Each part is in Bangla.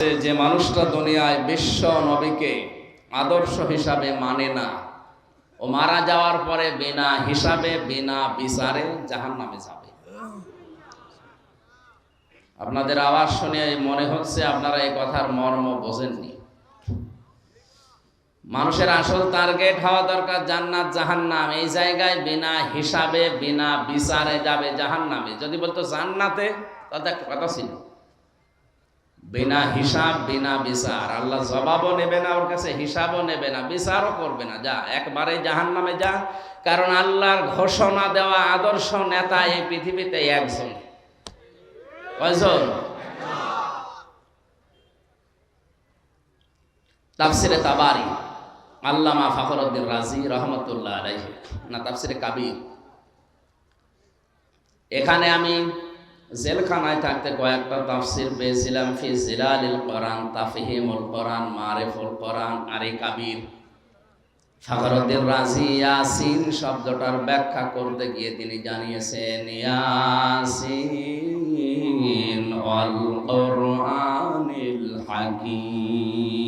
যে মানুষটা দুনিয়ায় বিশ্ব নবীকে আদর্শ হিসাবে মানে না। ও মারা যাওয়ার পরে বিনা হিসাবে, বিনা বিচারে জাহান নামে যাবে। আপনাদের আওয়াজ শুনে মনে হচ্ছে আপনারা এই কথার মর্ম বোঝেননি। মানুষের আসল টার্গেট হওয়া দরকার জান্নাত, জাহান্নাম। এই জায়গায় বিনা হিসাবে, বিনা বিচারে যাবে জাহান্নামে। যদি বলতো জান্নাতে, তাহলে কথা ছিল। বিনা হিসাব, বিনা বিচার। আল্লাহ জবাবও নেবে না, ওর কাছে হিসাবও নেবে না, বিচারও করবে না। যা, একবারে জাহান নামে যা। কারণ আল্লাহর ঘোষণা দেওয়া আদর্শ নেতা এই পৃথিবীতে একজন। কয়জন? তাফসিরে তাবারি, আল্লামা ফখরুদ্দিন রাজি রহমতুল্লাহ আলাইহি। না, তাফসিরে কাবির। এখানে আমি জেলখানায় থাকতে কয়েকটা তাফসির পেয়েছিলাম, ফি জিলালিল কোরআন, তাফহিমুল কোরআন, মারিফুল কোরআন, আরে কাবির। ফখরুদ্দিন রাজি ইয়াসিন শব্দটার ব্যাখ্যা করতে গিয়ে তিনি জানিয়েছেন, ইয়াসিন ওয়াল কোরআনিল হাকিম।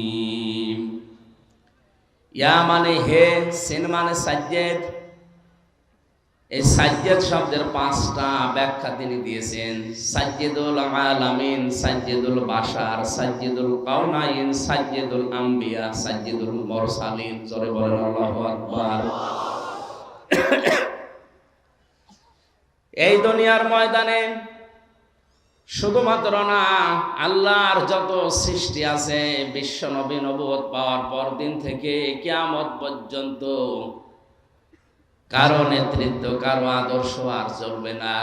ইয়া মানে হে সিন মানে সাজ্জেদ এই সাজ্জেদ শব্দের পাঁচটা ব্যাখ্যা তিনি দিয়েছেন। সাজ্জেদুল আলামিন, সাজ্জেদুল বাশার, সাজ্জেদুল কাউনাইন সাজ্জেদুল আম্বিয়া, সাজ্জেদুল মরসালিন। জোরে বলেন, আল্লাহু আকবার। এই দুনিয়ার ময়দানে শুধুমাত্র না, আল্লাহর যত সৃষ্টি আছে, বিশ্ব নবী নবুয়ত পাওয়ার পর দিন থেকে কিয়ামত পর্যন্ত কারও নেতৃত্ব, কারও আদর্শ আর চলবে না।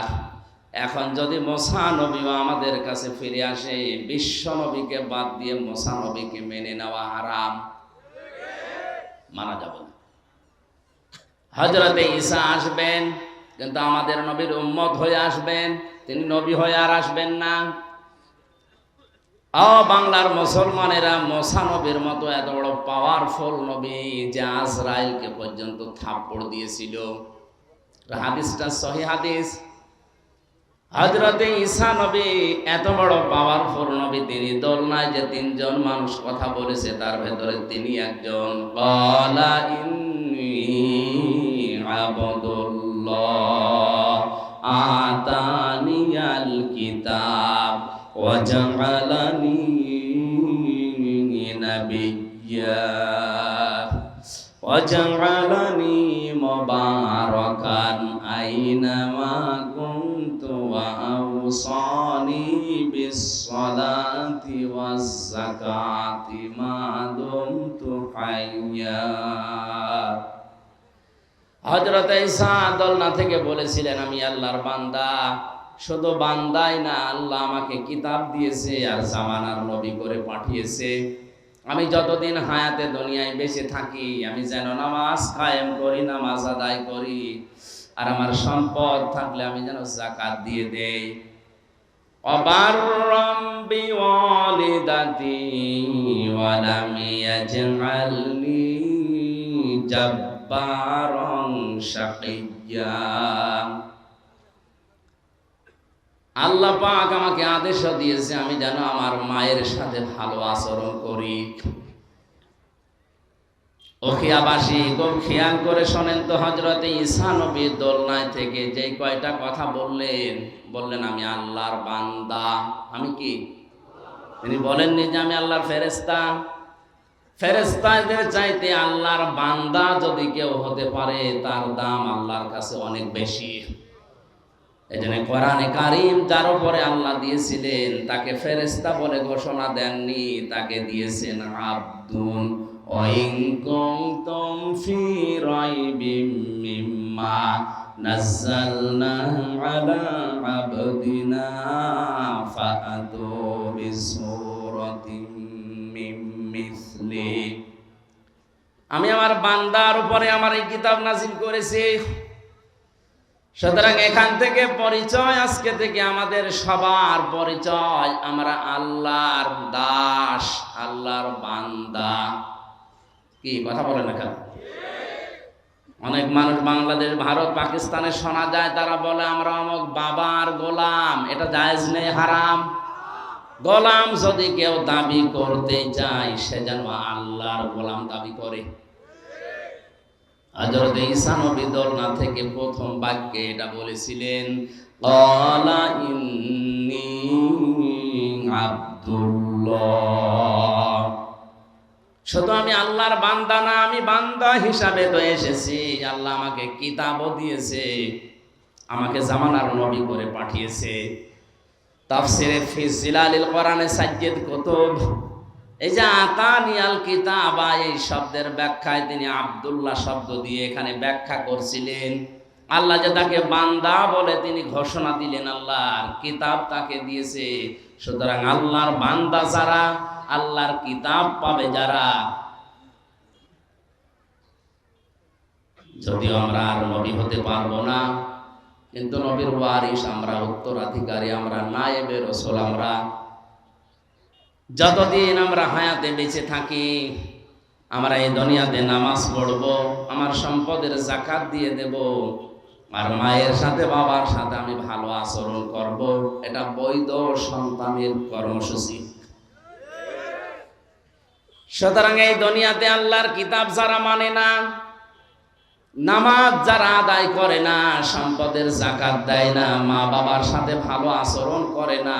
এখন যদি মোসা নবী আমাদের কাছে ফিরে আসে, বিশ্ব নবীকে বাদ দিয়ে মোসা নবীকে মেনে নেওয়া হারাম। মানা যাবে না। হজরতে ঈসা আসবেন, কিন্তু আমাদের নবীর উম্মত হয়ে আসবেন, তিনি নবী হয়ে আর আসবেন না। ও বাংলার মুসলমানেরা মোসা নবীর মতো এত বড় পাওয়ারফুল নবী যে আজরাইলকে পর্যন্ত থাপ্পড় দিয়েছিল। হাদিসটা সহি হাদিস। হজরতে ঈসা নবী এত বড় পাওয়ারফুল নবী, তিনি দোলনায় যে তিনজন মানুষ কথা বলেছে, তার ভেতরে তিনি একজন। আবদুল্লাহ, আতানিয়াল কিতাব। وجعلني نبيا وجعلني مباركا أينما كنت وأوصاني بالصلاة والزكاة ما دمت حيا হজরত ঈসা দলনা থেকে বলেছিলেন আমি আল্লাহর বান্দা শুধু বান্দাই না, আল্লাহ আমাকে কিতাব দিয়েছে আর জামানার নবী করে পাঠিয়েছে। আমি যতদিন হায়াতে দুনিয়ায় বেঁচে থাকি, আমি যেন নামাজ কায়েম করি, নামাজ আদায় করি, আর আমার সম্পদ থাকলে আমি যেন জাকাত দিয়ে দেই। শাকিয়্যা আল্লাহ পাক আমাকে আদেশ দিয়েছে, আমি যেন আমার মায়ের সাথে ভালো আচরণ করি। ওখিয়াবাসী খুব খেয়াল করে শোনেন তো হজরতে ঈসা নবীর দোলনায় থেকে যে কয়টা কথা বললেন। বললেন, আমি আল্লাহর বান্দা। আমি কি? তিনি বলেননি যে আমি আল্লাহর ফেরেস্তা ফেরেস্তাদের চাইতে আল্লাহর বান্দা যদি কেউ হতে পারে, তার দাম আল্লাহর কাছে অনেক বেশি। এই কোরআনে কারিম যার উপরে আল্লাহ দিয়েছিলেন, তাকে ফেরেস্তা বলে ঘোষণা দেননি, তাকে দিয়েছেন আব্দুন। ওয়াইন কুনতুম ফি রাইবিম মিম্মা নাযালনা আলা আবদিনা ফাআতু বিসূরাতিন মিন মিসলি। আমি আমার বান্দার উপরে আমার এই কিতাব নাজিল করেছি। সুতরাং এখান থেকে পরিচয়, আজকে থেকে আমাদের সবার পরিচয়। আমরা আল্লাহর দাস, আল্লাহর বান্দা। কি, কথা বলেন এখানে অনেক মানুষ বাংলাদেশ, ভারত, পাকিস্তানে শোনা যায়, তারা বলে, আমরা অমুক বাবার গোলাম, এটা জায়েজ নেই, হারাম। গোলাম যদি কেউ দাবি করতে চায়, সে যেন আল্লাহর গোলাম দাবি করে। হজরত ঈসা নবী দোলনা থেকে প্রথম বাক্যে এটা বলেছিলেন কলা ইন্নি আব্দুল্লাহ। শুধু আমি আল্লাহর বান্দা না, আমি বান্দা হিসাবে তো এসেছি। আল্লাহ আমাকে কিতাবও দিয়েছে, আমাকে জামানার নবী করে পাঠিয়েছে। তাফসিরে ফি জিলালিল কোরআনে সাজ্জেদ কুতুব এই যে আতানিয়াল কিতাবা এই শব্দের ব্যাখ্যায় তিনি আব্দুল্লাহ শব্দ দিয়ে এখানে ব্যাখ্যা করছিলেন। আল্লাহ যে তাকে বান্দা বলে তিনি ঘোষণা দিলেন, আল্লাহর কিতাব তাকে দিয়েছে। সুতরাং আল্লাহর বান্দা যারা, আল্লাহর কিতাব পাবে যারা। যদিও আমরা আর নবী হতে পারব না, কিন্তু নবীর ওয়ারিস আমরা উত্তরাধিকারী, আমরা নায়েবে রসুল, আমরা যতদিন আমরা হায়াতে বেঁচে থাকি, আমরা এই দুনিয়াতে নামাজ পড়ব, আমার সম্পদের জাকাত দিয়ে দেব, আর মায়ের সাথে বাবার সাথে আমি ভালো আচরণ করব, এটা বৈধ সন্তানের কর্মসূচি। সুতরাং এই দুনিয়াতে আল্লাহর কিতাব যারা মানে না নামাজ যারা আদায় করে না, সম্পদের জাকাত দেয় না মা বাবার সাথে ভালো আচরণ করে না,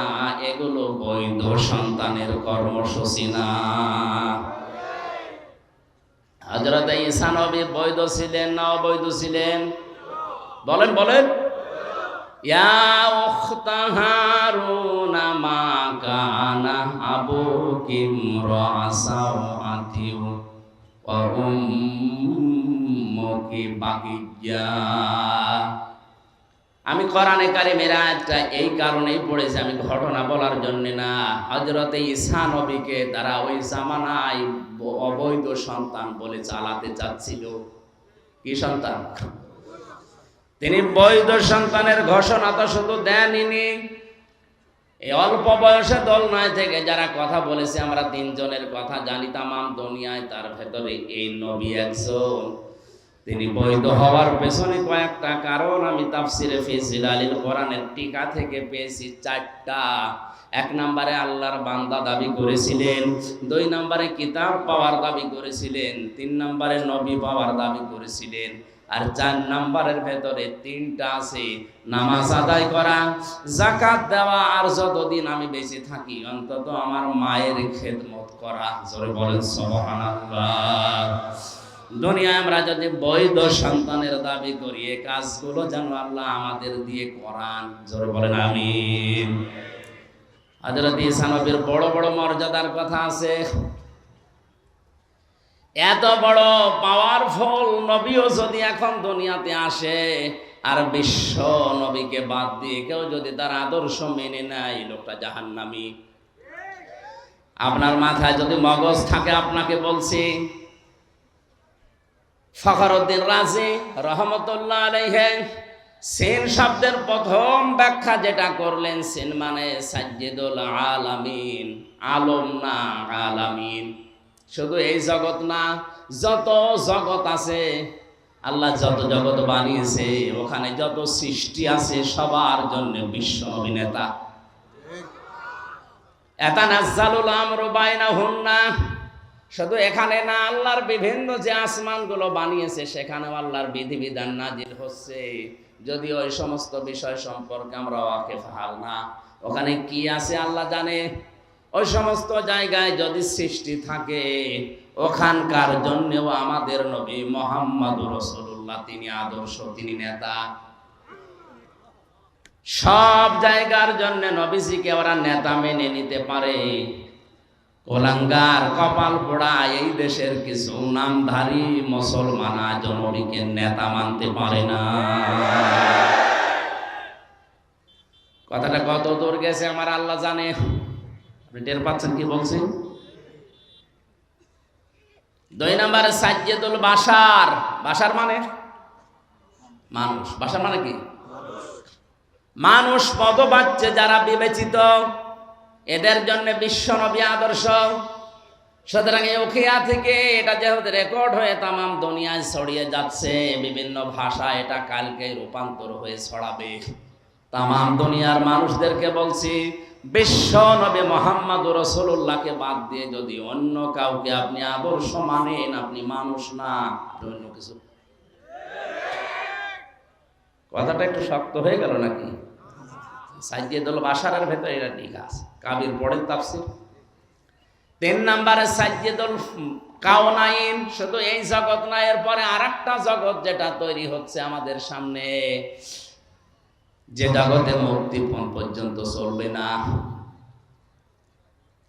এগুলো বৈধ সন্তানের কর্মসূচি না। হজরত ঈসা বৈধ ছিলেন না অবৈধ ছিলেন? বলেন বলেন। ইয়া উখতা হারুনা মা কানা ইমরাসাওয়াতিউ ওয়া উম্মুকি বাগিয়া আমি কোরআনে কারিমের আয়াতটা এই কারণেই পড়েছি, আমি ঘটনা বলার জন্য না। হজরতে ঈসা নবীকে তারা ওই জামানায় অবৈধ সন্তান বলে চালাতে চাচ্ছিল। কি সন্তান? তিনি বৈধ সন্তানের ঘোষণা তো শুধু দেননি এই অল্প বয়সে দল নয় থেকে যারা কথা বলেছে, আমরা তিনজনের কথা জানি তামাম দুনিয়ায় তার ভেতরে এই নবী একজন। তিনি বৈধ হওয়ার পেছনে কয়েকটা কারণ আমি তাফসিরে ফিজিল আলীল কোরআনের টিকা থেকে পেয়েছি চারটা। এক নম্বরে আল্লাহর বান্দা দাবি করেছিলেন, দুই নম্বরে কিতাব পাওয়ার দাবি করেছিলেন, তিন নম্বরে নবী পাওয়ার দাবি করেছিলেন। আর চার নম্বরের ভেতরে তিনটা আছে, নামাজ আদায় করা জাকাত দেওয়া, আর যতদিন আমি বেঁচে থাকি, অন্তত আমার মায়ের খেদমত করা। জোরে বলেন, সুবহানাল্লাহ। দুনিয়ায় আমরা যদি বৈধ সন্তানের দাবি করি এই কাজগুলো যেন আল্লাহ আমাদের দিয়ে করান। জোরে বলেন, আমিন। হযরত ঈসা নবীর বড় বড় মর্যাদার কথা আছে। এত বড় পাওয়ারফুল নবীও যদি এখন দুনিয়াতে আসে, আর বিশ্ব নবীকে বাদ দিয়ে কেউ যদি তার আদর্শ মেনে নেয় লোকটা জাহান্নামী। আপনার মাথায় যদি মগজ থাকে, আপনাকে বলছি, ফখরুদ্দিন রাজি রহমতুল্লাহ আলাইহে, সেন শব্দের প্রথম ব্যাখ্যা যেটা করলেন, সেন মানে সাজ্জিদুল আলামিন, আলম না আলামিন। শুধু এই জগৎ না, যত জগৎ আছে, আল্লাহ যত জগৎ বানিয়েছে, ওখানে যত সৃষ্টি আছে, সবার জন্য বিশ্ব অভিনেতা। শুধু এখানে না, আল্লাহর বিভিন্ন যে আসমানগুলো বানিয়েছে, সেখানেও আল্লাহর বিধিবিধান নাজিল হচ্ছে। যদি ওই সমস্ত বিষয় সম্পর্কে আমরা ওয়াকিফ হাল না। ওখানে কি আছে আল্লাহ জানে? ওই সমস্ত জায়গায় যদি সৃষ্টি থাকে, ওখানকার জন্যেও আমাদের নবী মোহাম্মদ রসুল্লাহ তিনি আদর্শ, তিনি নেতা। সব জায়গার জন্য নবীজিকে ওরা নেতা মেনে নিতে পারে। কোলাঙ্গার কপাল পোড়া এই দেশের কিছু নামধারী মুসলমান আজ নবীকে নেতা মানতে পারে না। কথাটা কত দূর গেছে আমার আল্লাহ জানে। টের পাচ্ছেন কি বলছি দুই নম্বরে সাজ্জেদুল বাসার বাসার মানে? মানুষ। বাসার মানে কি? মানুষ পদবাচ্চে যারা বিবেচিত, এদের জন্য বিশ্বনবী আদর্শ। সুতরাং এই ওখিয়া থেকে এটা যেহেতু রেকর্ড হয়ে তামাম দুনিয়ায় ছড়িয়ে যাচ্ছে, বিভিন্ন ভাষা এটা কালকে রূপান্তর হয়ে ছড়াবে। তামাম দুনিয়ার মানুষদেরকে বলছি বিশ্ব নবী মোহাম্মদ রসুল্লাহকে বাদ দিয়ে যদি অন্য কাউকে আপনি আদর্শ মানেন, আপনি মানুষ না অন্য কিছু। কথাটা একটু শক্ত হয়ে গেল নাকি? ভেতরে এটা ঠিক আছে। কাবির পড়েন তাফসির। তিন নম্বরে কাওনাইন, শুধু এই জগৎ না, এরপরে আর একটা জগৎ যেটা তৈরি হচ্ছে আমাদের সামনে। যে জগতে মুক্তিপণ পর্যন্ত চলবে না।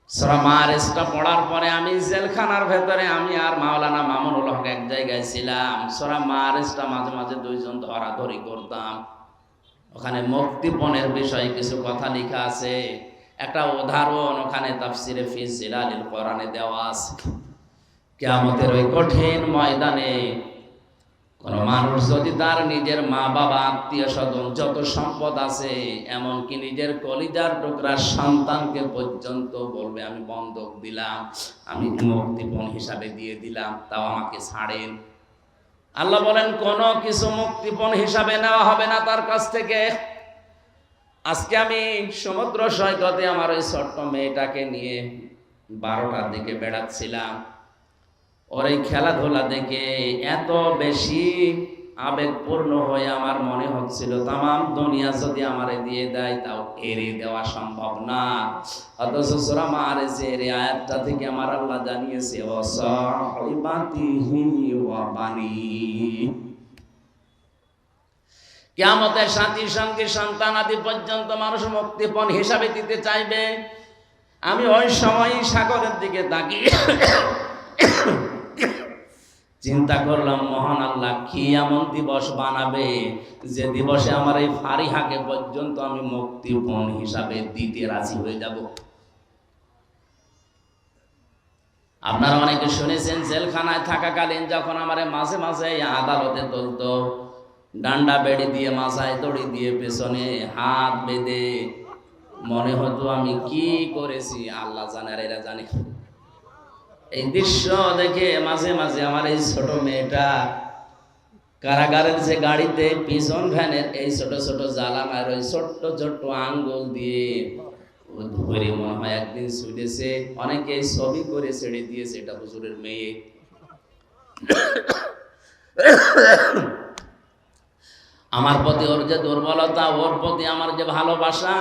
সরামারেসটা পড়ার পরে আমি জেলখানার ভেতরে আমি আর মাওলানা মামুনুল হক এক জায়গায় ছিলাম। সরামারেসটা মাঝে মাঝে দুইজন ধরাধরি করতাম। ওখানে মুক্তিপণের বিষয়ে কিছু কথা লেখা আছে। একটা উদাহরণ ওখানে তাফসিরে ফি জিলালিল কোরআনে দেওয়া আছে। কিয়ামতের ওই কঠিন ময়দানে কোন মানুষ যদি তার নিজের মা বাবা আত্মীয় স্বজন যত সম্পদ আছে, এমনকি নিজের কলিজার টুকরার সন্তানকে পর্যন্ত বলবে, আমি বন্ধক দিলাম, আমি মুক্তিপণ হিসাবে দিয়ে দিলাম, তাও আমাকে ছাড়েন। আল্লাহ বলেন, কোনো কিছু মুক্তিপণ হিসাবে নেওয়া হবে না তার কাছ থেকে। আজকে আমি সমুদ্র সৈকতে আমার ওই ছোট্ট মেয়েটাকে নিয়ে বারোটার দিকে বেড়াচ্ছিলাম। ওর এই খেলাধুলা দেখে এত বেশি আবেগপূর্ণ হয়ে আমার মনে হচ্ছিল তাম দুনিয়া যদি আমারে দিয়ে দেয়, তাও এড়ে দেওয়া সম্ভব না। অথচ সুরা মারে যে এর আয়াতটা থেকে আমার আল্লাহ জানিয়েছে কেয়ামতের সাথী সঙ্গে সন্তান আদি পর্যন্ত মানুষ মুক্তিপণ হিসাবে দিতে চাইবে। আমি ওই সময় সাগরের দিকে তাকিয়ে চিন্তা করলাম, মহান আল্লাহ, কি এমন দিবস বানাবে যে দিবসে আমার এই ফারিহাকে পর্যন্ত আমি মুক্তিপণ হিসাবে দিতে রাজি হয়ে যাব? আপনারা অনেকে শুনেছেন, জেলখানায় থাকাকালীন যখন আমার মাঝে মাঝে আদালতে তুলতো, ডান্ডা বেড়ে দিয়ে মাথায় দড়ি দিয়ে, পেছনে হাত বেঁধে, মনে হতো আমি কি করেছি? আল্লাহ জানে আর এরা জানে। দৃশ্য দেখে মাঝে মাঝে আমার এই ছোট মেয়েটা কারাগারের যে গাড়িতে পিছন ভ্যানের এই ছোট ছোট জ্বালানার ওই ছোট্ট ছোট্ট আঙ্গুল দিয়ে ধরে মনে হয় একদিন ছুটেছে। অনেকে ছবি করে ছেড়ে দিয়েছে এটা হুজুরের মেয়ে। আমার প্রতি ওর যে দুর্বলতা, ওর প্রতি আমার যে ভালোবাসা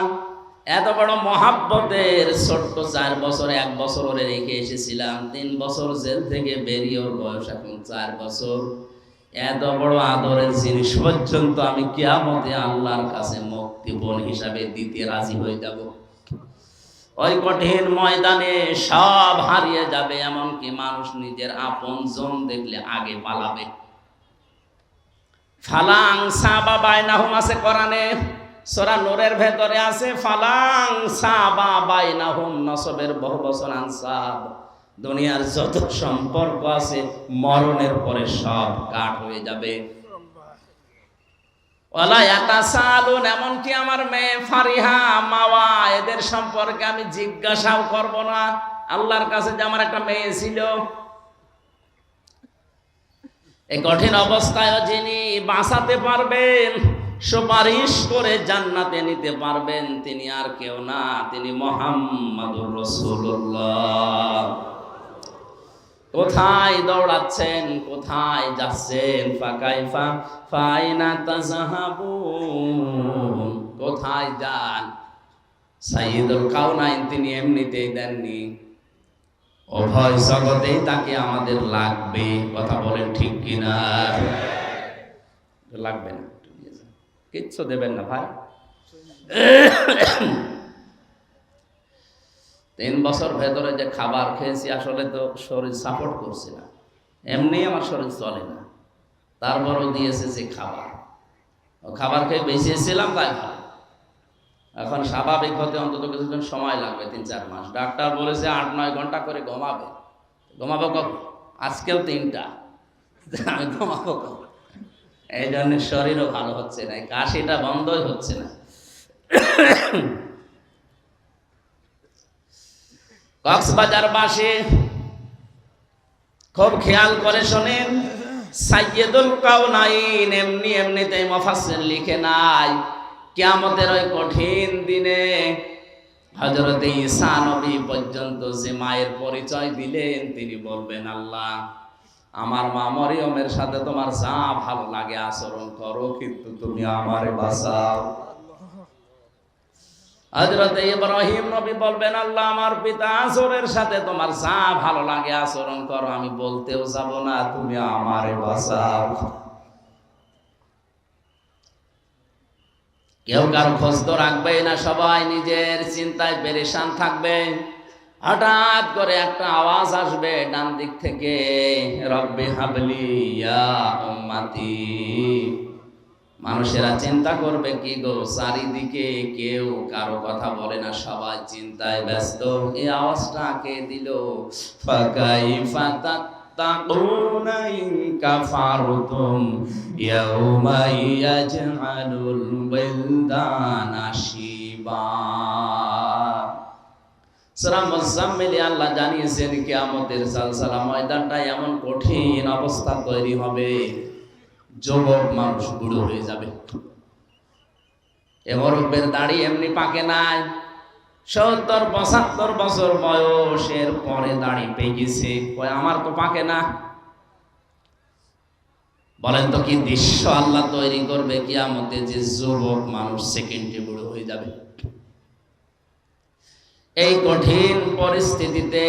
এত বড় মহাব্বতের ছোট্ট চার বছর, এক বছর ওরে রেখে এসেছিলাম। তিন বছর জেল থেকে বেরিয়ে ওর বয়স এখন চার বছর। এত বড় আদরের জিনিস পর্যন্ত আমি কিয়ামতে আল্লাহর কাছে মুক্তিপণ হিসাবে দিতে রাজি হয়ে যাব। ওই কঠিন ময়দানে সব হারিয়ে যাবে, এমনকি মানুষ নিজের আপন জন দেখলে আগে পালাবে। ফালাং সাবা বাইনাহুম আছে কোরআনে। সূরা নূরের ভেতরে আছে, ফালাং সাবা বাইনাহুম নসবের বহু বছর আনসাব। দুনিয়ার যত সম্পর্ক আছে, মরণের পরে সব কাট হয়ে যাবে। ওলা ইয়াতাসালুন, এমনকি আমার মেয়ে ফারিহা, মাওয়া, এদের সম্পর্কে আমি জিজ্ঞাসাও করব না। আল্লাহর কাছে যে আমার একটা মেয়ে ছিল। এই কঠিন অবস্থায় যিনি বাঁচাতে পারবেন সুপারিশ করে জান্নাতে নিতে পারবেন। তিনি আর কেউ না, তিনি মোহাম্মদুর রসুল্লাহ কোথায় দৌড়াচ্ছেন, কোথায় যাচ্ছেন? ফাকাইফা ফাইনা তাজাহাবুন। কোথায় যান? সাইয়দুল কাউনাইন তিনি এমনিতেই দেননি। উভয় জগতেই তাকে আমাদের লাগবে। কথা বলেন ঠিক কিনা? লাগবে না। কিচ্ছু দেবেন না ভাই। তিন বছর ভেতরে যে খাবার খেয়েছি, আসলে তো শরীর সাপোর্ট করছে না। এমনি আমার শরীর চলে না। তারপরও দিয়েছে যে খাবার। খাবার খেয়ে বেঁচেছিলাম তাই এখন স্বাভাবিক হতে অন্তত কিছুদিন সময় লাগবে, তিন চার মাস। ডাক্তার বলেছে আট নয় ঘণ্টা করে ঘুমাবে। ঘুমাবো কখন? আজকেও তিনটা। আমি ঘুমাবো কখন? এই জন্য শরীরও ভালো হচ্ছে না কাশিটা বন্ধই হচ্ছে না। কক্সবাজার বাসে খুব খেয়াল করে শোনেন, সাইয়েদুল এমনি এমনিতেই মফাসির লিখে নাই, কিয়ামতের ওই কঠিন দিনে হজরত পর্যন্ত যে মায়ের পরিচয় দিলেন, তিনি বলবেন, আল্লাহ আমার মা মরিয়মের সাথে তোমার যা ভালো লাগে আচরণ করো, কিন্তু তুমি আমারে বাঁচাও। ইব্রাহিম নবী বলবেন, আল্লাহ আমার পিতা আসরের সাথে তোমার যা ভালো লাগে আচরণ করো, আমি বলতেও যাব না, তুমি আমারে বাঁচাও। কেউ কারও খোঁজ তো রাখবে না, সবাই নিজের চিন্তায় পেরেশান থাকবে। হঠাৎ করে একটা আওয়াজ আসবে ডান দিক থেকে রব্বে হাবলি ইয়া উম্মতি মানুষেরা চিন্তা করবে কি গো চারিদিকে কেউ কারো কথা বলে না সবাই চিন্তায় ব্যস্ত এই আওয়াজটা কে দিল ফাকাই ফাতাত تتقون إن كفرتم يوما يجعل الولدان شيبا আল্লাহ জানিয়েছেন কিয়ামতের সালসালা ময়দানটা এমন কঠিন অবস্থা তৈরি হবে, যুবক মানুষ বুড়ো হয়ে যাবে। এ দাড়ি এমনি পাকে নাই, সত্তর, পঁচাত্তর বছর বয়সের পরে দাড়ি পেকেছে। আমার তো পাকে না। বলেন তো কি দৃশ্য আল্লাহ তৈরি করবে কি আমাদের যে যুবক মানুষ সেকেন্ডে বুড়ো হয়ে যাবে? এই কঠিন পরিস্থিতিতে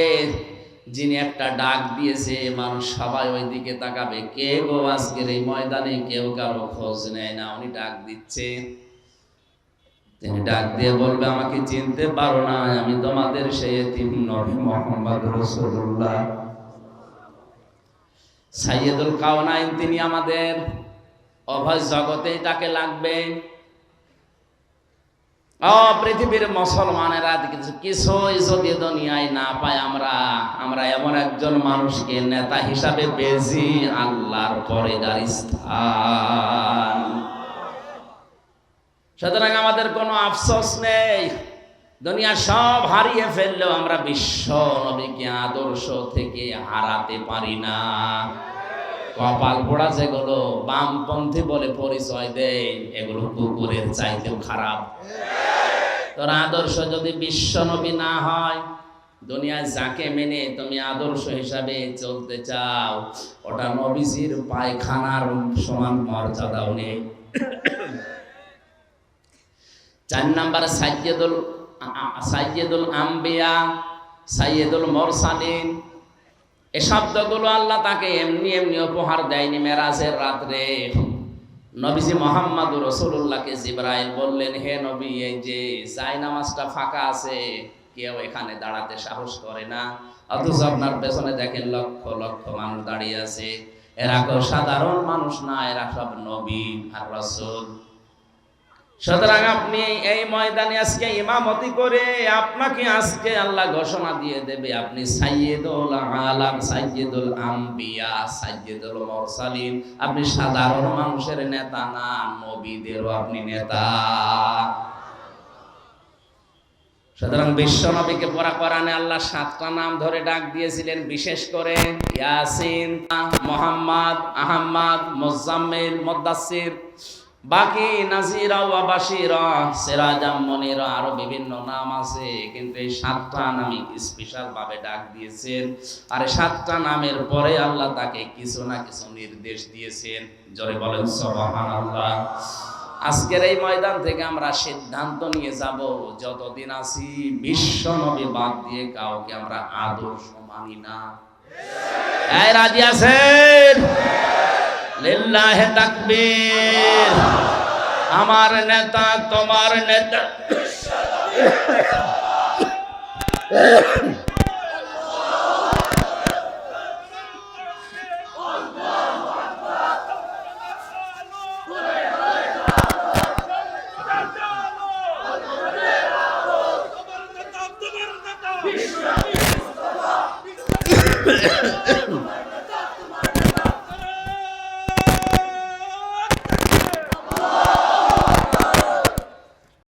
যিনি একটা ডাক দিয়েছে, মানুষ সবাই ওই দিকে তাকাবে। কে গো আজকের এই ময়দানে? কেউ কারও খোঁজ নেয় না, উনি ডাক দিচ্ছে। তিনি ডাক দিয়ে বলবে, আমাকে চিনতে পারো না, আমি তোমাদের সেই এতিম নবী মোহাম্মদ রাসূলুল্লাহ। সাইয়েদুল কাওনাইন, তিনি আমাদের অভয় জগতেই তাকে লাগবে। পৃথিবীর মুসলমানেরা কিছু যদি দুনিয়ায় না পায় আমরা আমরা এমন একজন মানুষকে নেতা হিসাবে পেয়েছি আল্লাহর পরে সুতরাং আমাদের কোনো আফসোস নেই। দুনিয়া সব হারিয়ে ফেললেও আমরা বিশ্ব নবীকে আদর্শ থেকে হারাতে পারি না। কপাল পোড়া যেগুলো বামপন্থী বলে পরিচয় দেয়, এগুলো কুকুরের চাইতেও খারাপ। তোর আদর্শ যদি বিশ্ব নবী না হয়, দুনিয়ায় যাকে মেনে তুমি আদর্শ হিসাবে চলতে চাও, ওটা নবীজির পায়খানার সমান মর্যাদাও নেই। চার নাম্বার, সাইয়েদুল সাইয়েদুল আম্বিয়া, সাইয়েদুল মরসালিন এ শব্দগুলো আল্লাহ তাকে এমনি এমনি উপহার দেয়নি মেরাজের রাত্রে। নবীজি মোহাম্মদ রসুল্লাহকে জিব্রাইল বললেন, হে নবী, এই যে জাই নামাজটা ফাঁকা আছে, কেউ এখানে দাঁড়াতে সাহস করে না। অথচ আপনার পেছনে দেখেন লক্ষ লক্ষ মানুষ দাঁড়িয়ে আছে। এরা কেউ সাধারণ মানুষ না, এরা সব নবী আর রসুল। সুতরাং আপনি এই ময়দানে আজকে ইমামতি করে আপনাকে আজকে আল্লাহ ঘোষণা দিয়ে দেবে, আপনি সাইয়েদুল আলাম, সাইয়েদুল আম্বিয়া, সাইয়েদুল মুরসালিন। আপনি সাধারণ মানুষের নেতা না, নবীদেরও আপনি নেতা। সুতরাং বিশ্ব নবীকে পড়া কোরআনে আল্লাহ সাতটা নাম ধরে ডাক দিয়েছিলেন, বিশেষ করে ইয়াসিন, মোহাম্মদ, আহম্মদ, মোজাম্মিল মোদ্দাসির বাকি নাজিরা ওয়া বাশিরা সিরাজাম মনিরা আরও বিভিন্ন নাম আছে, কিন্তু এই সাতটা নামই স্পেশাল ভাবে ডাক দিয়েছেন। আর সাতটা নামের পরে আল্লাহ তাকে কিছু না কিছু নির্দেশ দিয়েছেন। জোরে বলেন, সুবহানাল্লাহ। আজকের এই ময়দান থেকে আমরা সিদ্ধান্ত নিয়ে যাব, যতদিন আছি বিশ্ব নবী বাদ দিয়ে কাউকে আমরা আদর্শ মানি না। এই রাজি আছেন? লিল্লাহে তাকবীর। আমার নেতা তোমার নেতা। বিশ্ব